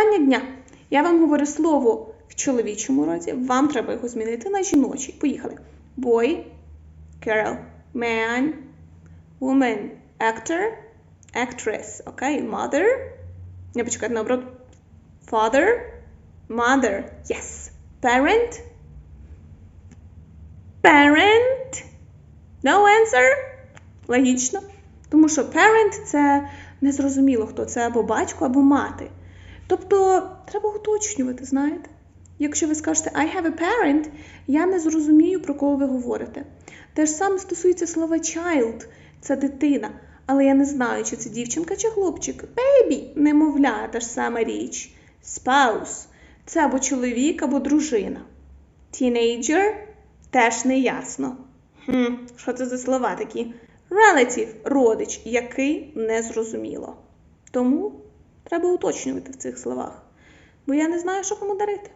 Завдання дня. Я вам говорю слово в чоловічому роді, вам треба його змінити на жіночий. Поїхали. Boy, girl, man, woman, actor, actress. Окей, mother. Не почекайте, наоборот. Father, mother. Yes. Parent. Parent. No answer. Логічно. Тому що parent це незрозуміло хто це або батько, або мати. Тобто треба уточнювати, знаєте. Якщо ви скажете I have a parent, я не зрозумію, про кого ви говорите. Те ж саме стосується слова child, це дитина. Але я не знаю, чи це дівчинка чи хлопчик. Baby, немовля, та ж сама річ. Spouse – це або чоловік, або дружина. Teenager – теж не ясно. Хм, що це за слова такі? Relative – родич, який не зрозуміло. Тому треба уточнювати в цих словах. Бо я не знаю, що кому дарити.